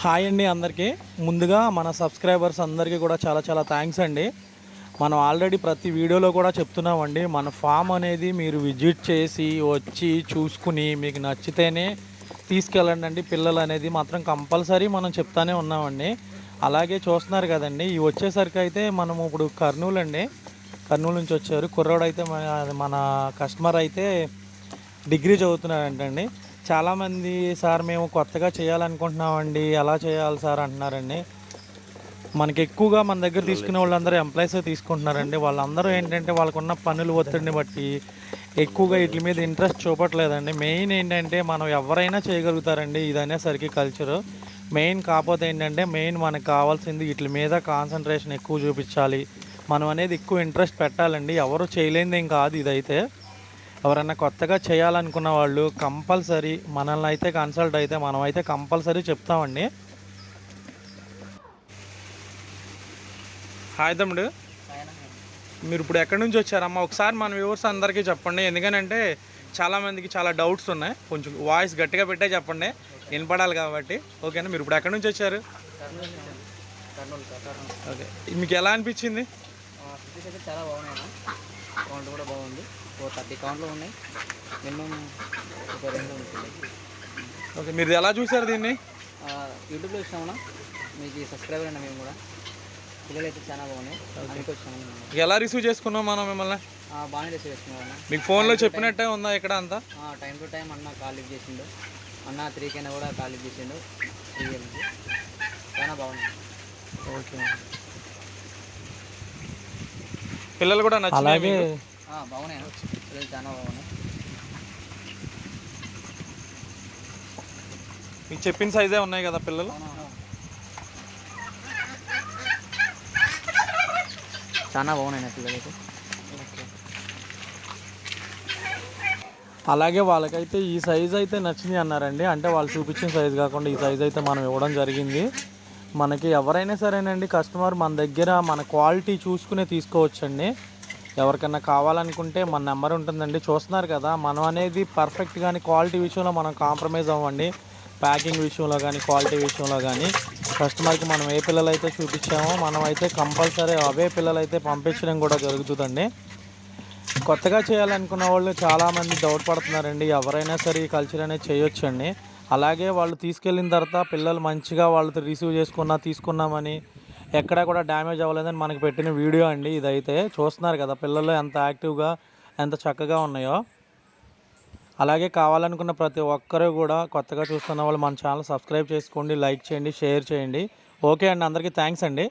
Hi అండి అందరికీ. ముందుగా మన సబ్స్క్రైబర్స్ అందరికీ కూడా చాలా చాలా థ్యాంక్స్ అండి. మనం ఆల్రెడీ ప్రతి వీడియోలో కూడా చెప్తున్నామండి మన ఫామ్ అనేది మీరు విజిట్ చేసి వచ్చి చూసుకుని మీకు నచ్చితేనే తీసుకెళ్ళండి అండి. పిల్లలు అనేది మాత్రం కంపల్సరీ మనం చెప్తానే ఉన్నామండి. అలాగే చూస్తున్నారు కదండి ఇవి వచ్చేసరికి అయితే మనం ఇప్పుడు కర్నూలు అండి. కర్నూలు నుంచి వచ్చారు. కుర్రాడు అయితే మన- మన కస్టమర్ అయితే డిగ్రీ చదువుతున్నారంటండి చాలామంది సార్ మేము కొత్తగా చేయాలనుకుంటున్నామండి. ఎలా చేయాలి సార్? అంటున్నారండి. మనకి ఎక్కువగా మన దగ్గర తీసుకునే వాళ్ళందరూ ఎంప్లాయీస్ తీసుకుంటున్నారండి. వాళ్ళందరూ ఏంటంటే వాళ్ళకున్న పనులు ఒత్తిడిని బట్టి ఎక్కువగా వీటి మీద ఇంట్రెస్ట్ చూపట్లేదండి. మెయిన్ ఏంటంటే మనం ఎవరైనా చేయగలుగుతారండి. ఇది కల్చరు మెయిన్ కాకపోతే ఏంటంటే మెయిన్ మనకు కావాల్సింది వీటి మీద కాన్సన్ట్రేషన్ ఎక్కువ చూపించాలి. మనం అనేది ఎక్కువ ఇంట్రెస్ట్ పెట్టాలండి. ఎవరు చేయలేనిది ఏం కాదు ఇదైతే. ఎవరైనా కొత్తగా చేయాలనుకున్న వాళ్ళు కంపల్సరీ మనల్ని అయితే కన్సల్ట్ అయితే మనం అయితే కంపల్సరీ చెప్తామండి. హాయ్ తమ్ముడు. మీరు ఇప్పుడు ఎక్కడి నుంచి వచ్చారమ్మా? ఒకసారి మన వ్యూవర్స్ అందరికీ చెప్పండి. ఎందుకనంటే చాలామందికి చాలా డౌట్స్ ఉన్నాయి. కొంచెం వాయిస్ గట్టిగా పెట్టే చెప్పండి. వినపడాలి కాబట్టి. ఓకేనా? మీరు ఇప్పుడు ఎక్కడి నుంచి వచ్చారు? ఓకే. మీకు ఎలా అనిపించింది? చాలా బాగున్నాయి కౌంట్ కూడా బాగుంది. ఓ థర్టీ కౌంట్లు ఉన్నాయి. మినిమం ఒక రెండు ఉంటుంది ఓకే మీరు ఎలా చూసారు దీన్ని? యూట్యూబ్లో చూసినామన్నా మీకు సబ్స్క్రైబర్ అయినా మేము కూడా. పిల్లలు అయితే చాలా బాగున్నాయి. ఎలా రిసీవ్ చేసుకున్నాం మనం మిమ్మల్ని? బాగానే రిసీవ్ చేసుకున్నాం మీకు ఫోన్లో చెప్పినట్టే ఉందా ఇక్కడ అంతా? టైం టు టైం అన్న కాల్ లిఫ్ట్ చేసిండు. అన్న త్రీకైనా కూడా కాల్ లిఫ్ట్ చేసిండు. త్రీ చాలా బాగుంది ఓకే. పిల్లలు కూడా అలాగే. బాగున్నాయి. అన్న. పిల్లలు చాలా బాగున్నాయి. మీకు చెప్పిన సైజే ఉన్నాయి కదా పిల్లలు? చాలా బాగున్నాయి నా పిల్లలు అయితే అలాగే వాళ్ళకైతే ఈ సైజ్ అయితే నచ్చింది అన్నారండి. అంటే వాళ్ళు చూపించిన సైజ్ కాకుండా ఈ సైజ్ అయితే మనం ఇవ్వడం జరిగింది. మనకి ఎవరైనా సరేనండి కస్టమర్ మన దగ్గర మన క్వాలిటీ చూసుకునే తీసుకోవచ్చండి. ఎవరికైనా కావాలనుకుంటే మన నెంబర్ ఉంటుందండి. చూస్తున్నారు కదా మనం అనేది పర్ఫెక్ట్ కానీ క్వాలిటీ విషయంలో మనం కాంప్రమైజ్ అవ్వండి. ప్యాకింగ్ విషయంలో కానీ క్వాలిటీ విషయంలో కానీ కస్టమర్కి మనం ఏ పిల్లలు అయితే చూపించామో మనం అయితే కంపల్సరీ అవే పిల్లలు అయితే పంపించడం కూడా జరుగుతుందండి. కొత్తగా చేయాలనుకున్న వాళ్ళు చాలామంది డౌట్ పడుతున్నారండి. ఎవరైనా సరే ఈ కల్చర్ అనేది చేయొచ్చండి. అలాగే వాళ్ళు తీసుకెళ్ళిన తర్వాత పిల్లలు మంచిగా వాళ్ళతో రిసీవ్ చేసుకున్నా తీసుకున్నామని ఎక్కడా కూడా డ్యామేజ్ అవ్వలేదని మనకి పెట్టిన వీడియో అండి ఇదైతే. చూస్తున్నారు కదా పిల్లలు ఎంత యాక్టివ్గా ఎంత చక్కగా ఉన్నాయో. అలాగే కావాలనుకున్న ప్రతి ఒక్కరూ కూడా కొత్తగా చూస్తున్న వాళ్ళు మన ఛానల్ సబ్స్క్రైబ్ చేసుకోండి లైక్ చేయండి షేర్ చేయండి. ఓకే అండి అందరికీ థ్యాంక్స్ అండి.